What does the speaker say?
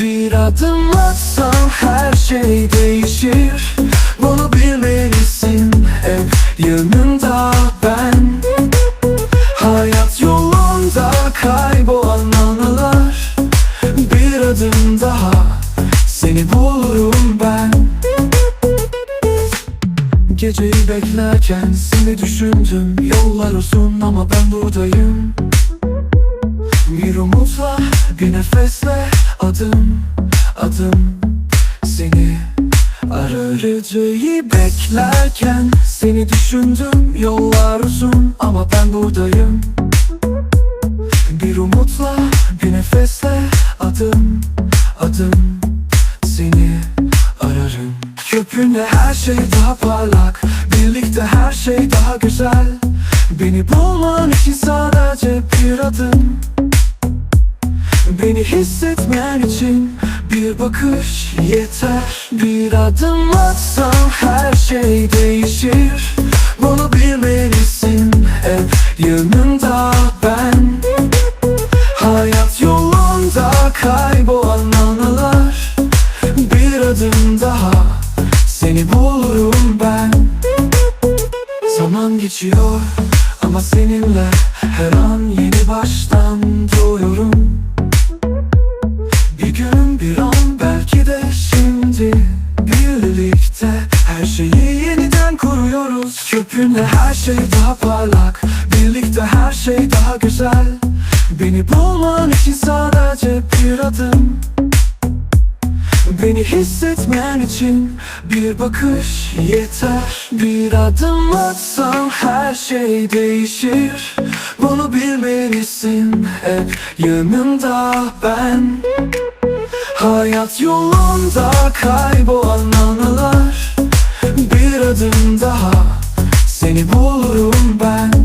adım atsam her şey değişir. Bunu bilmelisin hep yanında ben. Hayat yolunda kaybolan anılar. Bir adım daha seni bulurum ben. Geceyi beklerken seni düşündüm. Yollar uzun ama ben buradayım. Bir umutla bir nefesle adım adım Seni arar Geceyi beklerken seni düşündüm Yollar uzun ama ben buradayım. Bir umutla bir nefesle adım adım Seni ararım. Köpünle her şey daha parlak Birlikte her şey daha güzel. Beni bulman için sadece bir adım Beni hissetmen için bir bakış yeter. Bir adım atsam her şey değişir. Bunu bilmelisin hep yanında ben. Hayat yolunda kaybolan anılar. Bir adım daha seni bulurum ben. Zaman geçiyor ama seninle her an yeni baştan kuruyoruz Köpünle her şey daha parlak. Birlikte her şey daha güzel. Beni bulman için sadece bir adım. Beni hissetmen için bir bakış yeter. Bir adım atsam her şey değişir. Bunu bilmelisin hep yanımda ben. Hayat yolunda kaybolan anılar. Bir adım daha seni bulurum ben